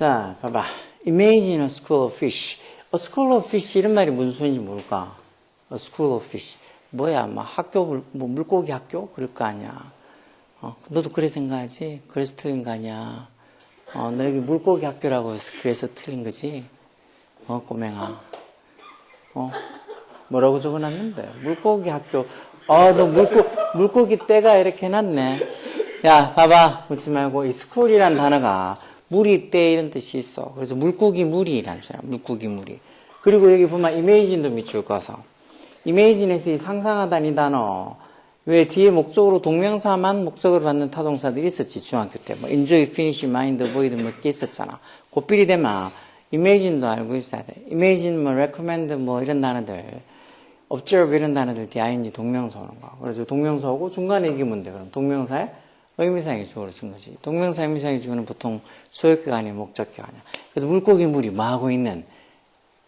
자, 봐봐. Imagine a school of fish. A school of fish 이런 말이 무슨 소리인지 모를까? A school of fish. 뭐야, 뭐 학교, 물, 뭐 물고기 학교? 그럴 거 아니야. 어, 너도 그래 생각하지? 그래서 틀린 거 아니야. 어, 너 여기 물고기 학교라고 해서 그래서 틀린 거지? 어, 꼬맹아. 어, 뭐라고 적어놨는데? 물고기 학교. 어, 너 물고, 물고기 떼가 이렇게 해놨네. 야, 봐봐. 묻지 말고, 이 스쿨이란 단어가 물이 떼 이런 뜻이 있어. 그래서 물고기 물이라는 소리야. 물고기 물이. 그리고 여기 보면 이메이진도 밑줄 꺼서. 이메이진에서 이 상상하다니 단어. 왜 뒤에 목적으로 동명사만 목적으로 받는 타동사들이 있었지 중학교 때 뭐 enjoy, finish, mind, avoid 몇개 있었잖아 고삐리 되면 imagine도 알고 있어야 돼 imagine, 뭐 recommend 뭐 이런 단어들 observe 이런 단어들 뒤에 ing 동명사 오는 거 그래서 동명사 오고 중간에 이기면 돼 그럼 동명사에 의미상의 주어를 쓴 거지 동명사 의미상의 주어는 보통 소유격 아니면 목적격 아니야 그래서 물고기 물이 뭐 하고 있는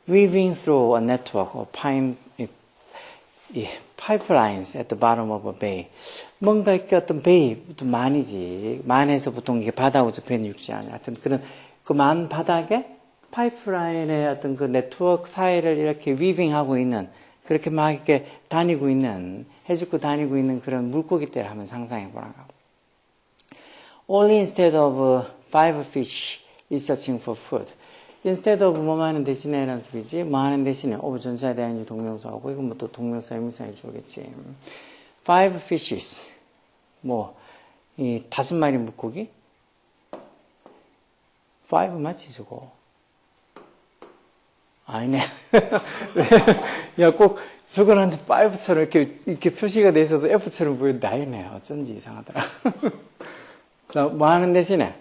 weaving through a network of pine 이 pipelines at the bottom of a bay. 뭔가 이렇게 어떤 bay, 또 만이지. 만에서 보통 이게 바다하고 접해있는 육지 아니야. 하여튼 그런 그 만 바닥에 파이프라인의 어떤 그 네트워크 사이를 이렇게 위빙하고 있는 그렇게 막 이렇게 다니고 있는 해집고 다니고 있는 그런 물고기 떼를 한번 상상해 보라고. Only instead of five fish is searching for food. instead of 뭐 하는 대신에 라는 소리지 뭐 하는 대신에 of 전사에 대한 동명사하고 이건 뭐 또 동명사 의미상의 주어겠지. Five fishes. 뭐이 다섯 마리 물고기? Five 맞지 저거? 아니네. 야 꼭 저거는 five처럼 이렇게 이렇게 표시가 돼 있어서 F처럼 보이는데 아니네. 어쩐지 이상하더라 뭐 하는 대신에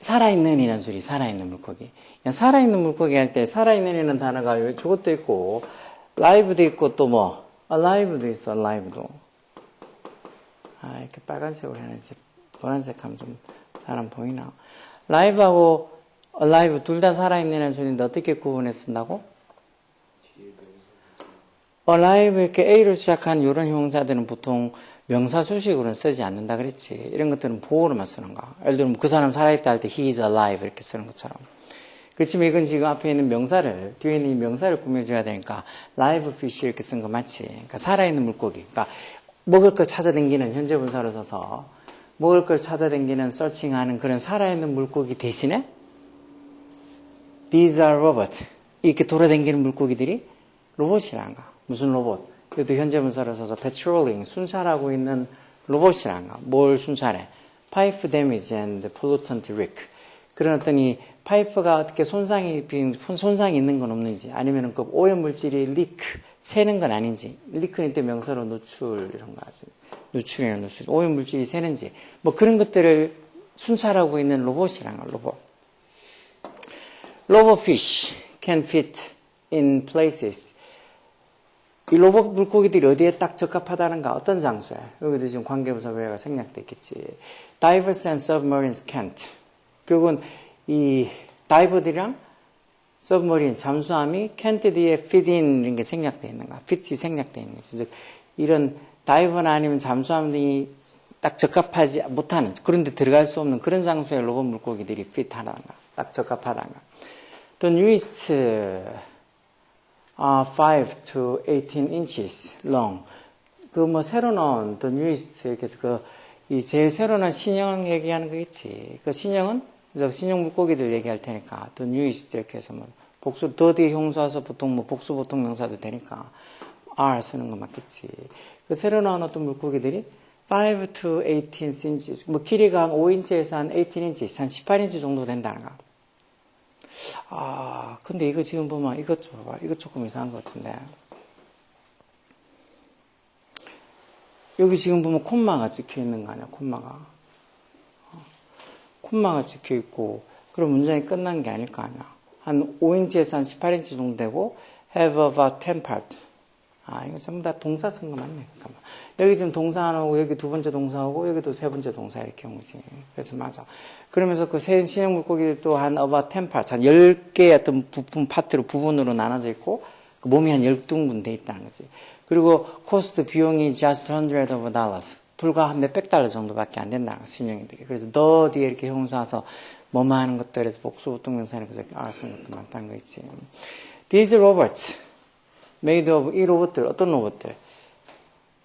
살아있는 이라는 소리, 살아있는 물고기. 살아있는 물고기 할 때, 살아있는 이라는 단어가 저것도 있고, 라이브도 있고, 또 뭐, alive도 있어, alive도. 아, 이렇게 빨간색으로 해야지. 노란색 하면 좀 사람 보이나. 라이브하고 alive 둘다 살아있는 소리인데 어떻게 구분해 쓴다고? alive 이렇게 A로 시작한 이런 형사들은 보통 명사 수식으로는 쓰지 않는다 그랬지. 이런 것들은 보호로만 쓰는 거. 예를 들면 그 사람 살아있다 할 때 he is alive 이렇게 쓰는 것처럼. 그렇지만 이건 지금 앞에 있는 명사를, 뒤에 있는 이 명사를 꾸며줘야 되니까 live fish 이렇게 쓴 거 맞지. 그러니까 살아있는 물고기. 그러니까 먹을 걸 찾아다니는 현재 분사로 써서 먹을 걸 찾아다니는 서칭하는 그런 살아있는 물고기 대신에 these are robot. 이렇게 돌아다니는 물고기들이 로봇이라는 거. 무슨 로봇? 이것도 현재 분사로 써서 patrolling, 순찰하고 있는 로봇이란가. 뭘 순찰해? 파이프 데미지 and pollutant risk. 그런 어떤 이 파이프가 어떻게 손상이, 손상이 있는 건 없는지, 아니면 그 오염 물질이 리크, 새는 건 아닌지, 리크는 때 명사로 노출, 이런 거 하지. 누출이나 누출, 오염 물질이 새는지, 뭐 그런 것들을 순찰하고 있는 로봇이란 거, 로봇. 로봇 fish can fit in places 이 로봇 물고기들이 어디에 딱 적합하다는가? 어떤 장소에? 여기도 지금 관계부사 외가 생략돼 있겠지. Divers and submarines can't. 결국은 이 다이버들이랑 서브머린 잠수함이 can't 뒤에 fit in 게 생략돼 있는가? fit이 생략돼 있는 거지. 즉 이런 다이버나 아니면 잠수함이 딱 적합하지 못하는 그런데 들어갈 수 없는 그런 장소에 로봇 물고기들이 fit 하다는가? 딱 적합하다는가? 또 뉴이스트 uh, 5 to 18 inches long. 그 뭐 새로 나온 the newest 이렇게 그이 제일 새로 나온 신형 얘기하는 거겠지. 그 신형은 신형 물고기들 얘기할 테니까 the newest 이렇게 해서 뭐 복수 더 뒤에 형사서 보통 뭐 복수 보통 명사도 되니까 are 쓰는 거 맞겠지. 그 새로 나온 어떤 물고기들이 5 to 18 inches 뭐 길이가 한 5인치에서 한 18 inches 한 18인치 정도 된다는 거. 아, 근데 이거 지금 보면 이것 좀 봐봐. 이거 조금 이상한 것 같은데. 여기 지금 보면 콤마가 찍혀 있는 거 아니야, 콤마가. 어, 콤마가 찍혀 있고, 그럼 문장이 끝난 게 아닐 거 아니야. 한 5인치에서 한 18인치 정도 되고, have about 10 part. 아, 이거 전부 다 동사 쓴거 맞네. 잠깐만. 여기 지금 동사 하나 오고, 여기 두 번째 동사 오고, 여기도 세 번째 동사 이렇게 온 거지. 그래서 맞아. 그러면서 그세 신형 물고기들 또한 about 10 part, 한 10개의 어떤 부품, 파트로, 부분으로 나눠져 있고, 그 몸이 한 12등분 돼 있다는 거지. 그리고 코스트 비용이 just hundred of dollars. 불과 한 몇백 달러 정도밖에 안 된다는 거, 신형이들이. 그래서 더 뒤에 이렇게 형사서 뭐뭐 하는 것들에서 복수 동명사니 그래서 쓰는 것도 많다는 거 있지. These robots made of 이 로봇들 어떤 로봇들?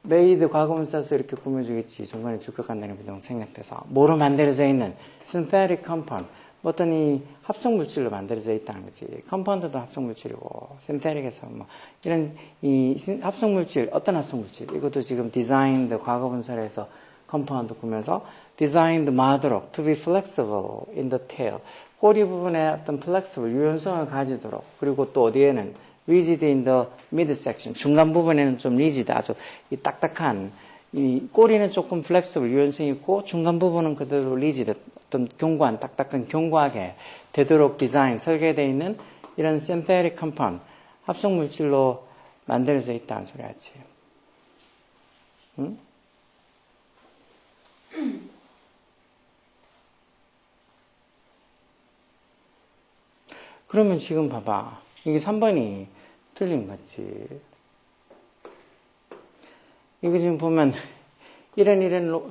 Made 과거문 써서 이렇게 꾸며주겠지. 중간에 주격한다는 부동 생략돼서. 뭐로 만들어져 있는? synthetic compound. 어떤 이 합성 물질로 만들어져 있다는 거지. 컴파운드도 합성 물질이고 synthetic에서 뭐 이런 이 합성 물질 어떤 합성 물질? 이것도 지금 designed 과거 분사에서 컴파운드 꾸면서 designed 마도록 to be flexible in the tail. 꼬리 부분에 어떤 flexible 유연성을 가지도록. 그리고 또 어디에는 rigid in the midsection 중간 부분에는 좀 rigid 아주 이 딱딱한 이 꼬리는 조금 flexible 유연성 있고 중간 부분은 그대로 rigid 어떤 견고한 딱딱한 견고하게 되도록 디자인 설계되어 있는 이런 synthetic compound 합성 물질로 만들어져 있다는 소리야지. 응? 그러면 지금 봐봐. 이게 3번이 틀린 거지. 이거 지금 보면 이런 이런 로,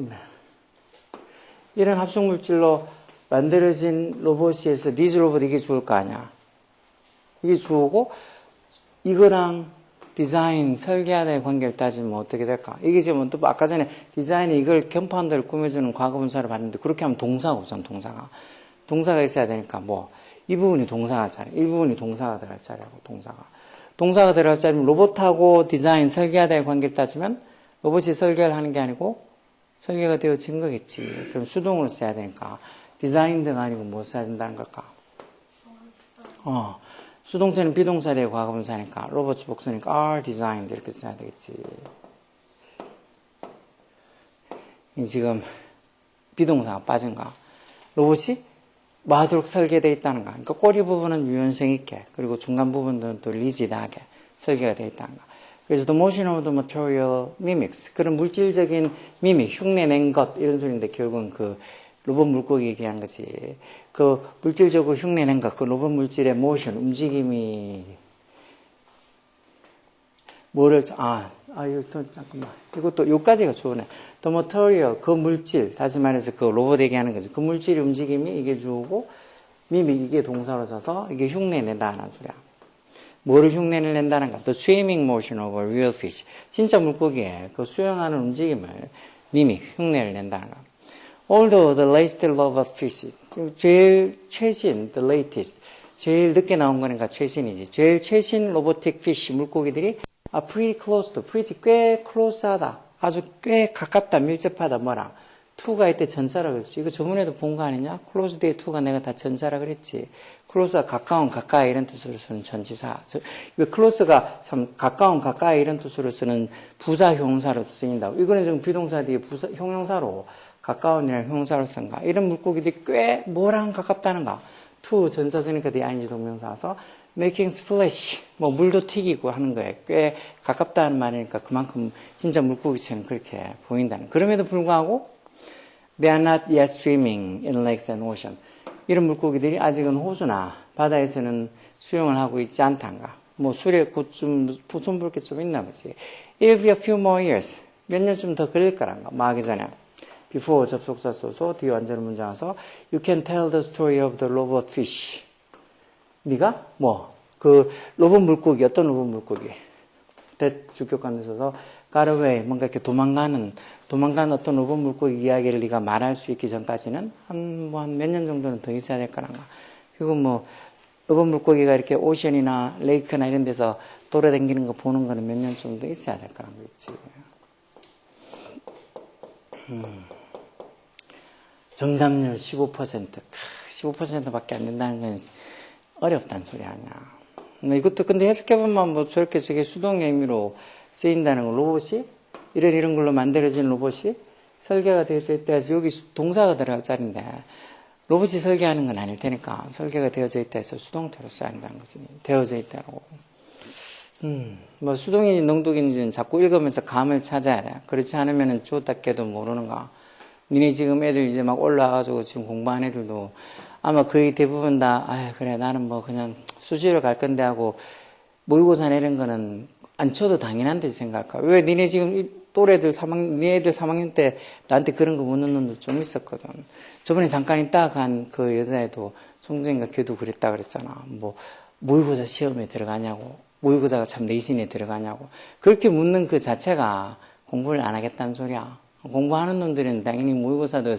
이런 합성 물질로 만들어진 로봇이에서 니즈 로봇 이게 좋을 거 아니야. 이게 주고 이거랑 디자인 설계하는 관계를 따지면 어떻게 될까? 이게 지금 또 아까 전에 디자인이 이걸 컴파운드를 꾸며주는 과거 분사를 봤는데 그렇게 하면 동사가 우선 동사가 동사가 있어야 되니까 뭐 이 부분이 동사가 자리, 이 부분이 동사가 들어갈 자리하고 동사가 동사가 들어갈 자리면 로봇하고 디자인 설계하다의 관계를 따지면 로봇이 설계를 하는 게 아니고 설계가 되어진 거겠지. 그럼 수동으로 써야 되니까 디자인드가 아니고 뭐 써야 된다는 걸까? 어. 수동태는 비동사 되고 과거분사니까 로봇 복수니까 are designed 이렇게 써야 되겠지. 지금 비동사가 빠진가? 로봇이 마도록 설계되어 있다는가? 그러니까 꼬리 부분은 유연성 있게 그리고 중간 부분은 또 리지드하게 설계가 되어 있다는가? 그래서 the motion of the material mimics 그런 물질적인 미믹 흉내낸 것 이런 소리인데 결국은 그 로봇 물고기 얘기한 거지. 그 물질적으로 흉내낸 것, 그 로봇 물질의 모션, 움직임이 뭐를 아, 아 이거 또 잠깐만. 이것도 요까지가 좋네. The material 그 물질, 다시 말해서 그 로봇 얘기하는 거지. 그 물질의 움직임이 이게 주고 미믹 이게 동사로 써서 이게 흉내 낸다는 소리야. 뭐를 흉내를 낸다는가? Swimming motion of a real fish. 진짜 물고기의 그 수영하는 움직임을 미믹 흉내를 낸다는 거. Although the latest love of fish, 제일 최신, the latest, 제일 늦게 나온 거니까 최신이지. 제일 최신 로보틱 피쉬 물고기들이 are pretty close to, pretty 꽤 close하다. 아주 꽤 가깝다, 밀접하다, 뭐랑. 투가 이때 전사라 그랬지. 이거 저번에도 본 거 아니냐? close day 투가 내가 다 전사라 그랬지. close가 가까운, 가까이 이런 뜻으로 쓰는 전지사. 저, 이거 close가 참 가까운, 가까이 이런 뜻으로 쓰는 부사 형사로 쓰인다고. 이거는 지금 비동사 뒤에 부사, 형용사로 가까운이라는 형사로 쓴가. 이런 물고기들이 꽤 뭐랑 가깝다는가. to 전사 쓰니까 the ing 동명사서 making splash 뭐 물도 튀기고 하는 거에 꽤 가깝다는 말이니까 그만큼 진짜 물고기처럼 그렇게 보인다는. 그럼에도 불구하고 they are not yet swimming in lakes and ocean. 이런 물고기들이 아직은 호수나 바다에서는 수영을 하고 있지 않단가. 뭐 술에 곧좀 보존 볼게 좀 있나 보지. Be a few more years. 몇 년쯤 더 걸릴 거란가. 마기 전에. before 접속사 써서 뒤에 완전 문장 와서 you can tell the story of the robot fish. 네가 뭐 그 로봇 물고기 어떤 로봇 물고기 대주격관에 서서 got away 뭔가 이렇게 도망가는 도망가는 어떤 로봇 물고기 이야기를 네가 말할 수 있기 전까지는 한 뭐 한 몇 년 정도는 더 있어야 될 거란가. 그리고 뭐 로봇 물고기가 이렇게 오션이나 레이크나 이런 데서 돌아다니는 거 보는 거는 몇 년 정도 있어야 될 거란 거 있지. 음. 정답률 15%. 15%밖에 안 된다는 건 어렵다는 소리 아니야. 뭐 이것도 근데 해석해보면 뭐 저렇게 저게 수동의 의미로 쓰인다는 건 로봇이 이런 이런 걸로 만들어진 로봇이 설계가 되어져 있다 해서 여기 동사가 들어갈 자리인데 로봇이 설계하는 건 아닐 테니까 설계가 되어져 있다 해서 수동태로 한다는 거지. 되어져 있다고. 음, 뭐 수동인지 능동인지는 자꾸 읽으면서 감을 찾아야 돼. 그렇지 않으면 주었다 깨도 모르는가. 니네 지금 애들 이제 막 올라와가지고 지금 공부한 애들도 아마 거의 대부분 다, 아 그래, 나는 뭐 그냥 수시로 갈 건데 하고 모의고사 내는 거는 안 쳐도 당연한 데 생각할까. 왜 니네 지금 또래들 3학, 니네들 3학년 때 나한테 그런 거 묻는 놈도 좀 있었거든. 저번에 잠깐 있다 간 그 여자애도 송정인가 걔도 그랬다 그랬잖아. 뭐 모의고사 시험에 들어가냐고. 모의고사가 참 내신에 들어가냐고. 그렇게 묻는 그 자체가 공부를 안 하겠다는 소리야. 공부하는 놈들은 당연히 모의고사도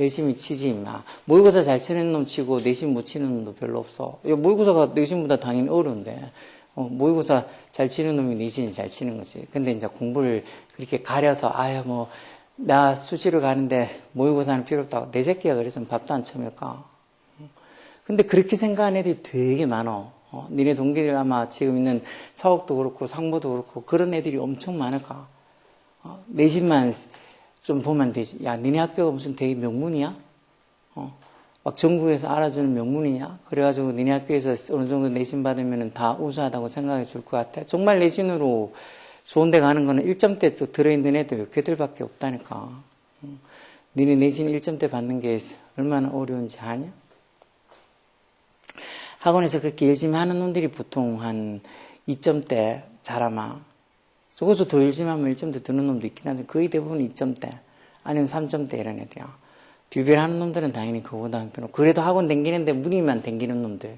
열심히 치지 마. 모의고사 잘 치는 놈 치고 내신 못 치는 놈도 별로 없어. 야, 모의고사가 내신보다 당연히 어려운데. 어, 모의고사 잘 치는 놈이 내신이 잘 치는 거지. 근데 이제 공부를 그렇게 가려서, 아유, 뭐, 나 수시로 가는데 모의고사는 필요 없다고. 내 새끼가 그래서 밥도 안 처먹을까. 근데 그렇게 생각하는 애들이 되게 많어. 어, 니네 동기들 아마 지금 있는 사옥도 그렇고 상무도 그렇고 그런 애들이 엄청 많을까. 어, 내신만 좀 보면 되지. 야, 니네 학교가 무슨 되게 명문이야? 어, 막 정부에서 알아주는 명문이냐? 그래가지고 니네 학교에서 어느 정도 내신 받으면 다 우수하다고 생각해 줄 것 같아. 정말 내신으로 좋은 데 가는 거는 1점대 들어있는 애들, 걔들밖에 없다니까. 어, 니네 내신 1점대 받는 게 얼마나 어려운지 아냐? 학원에서 그렇게 열심히 하는 놈들이 보통 한 2점대 자라마. 저거서 더 열심히 하면 1점대 드는 놈도 있긴 한데 거의 대부분 2점대 아니면 3점대 이런 애들이야. 빌빌하는 놈들은 당연히 그거보다 한 편. 그래도 학원 댕기는데 무리만 댕기는 놈들.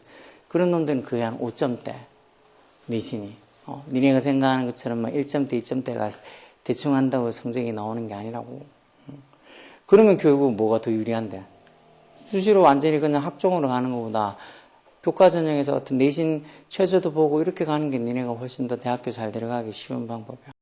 그런 놈들은 거의 한 5점대 내신이. 어, 니네가 생각하는 것처럼 막 1점대, 2점대가 대충 한다고 성적이 나오는 게 아니라고. 음. 그러면 결국 뭐가 더 유리한데? 수시로 완전히 그냥 학종으로 가는 것보다 교과 전형에서 어떤 내신 최저도 보고 이렇게 가는 게 니네가 훨씬 더 대학교 잘 들어가기 쉬운 방법이야.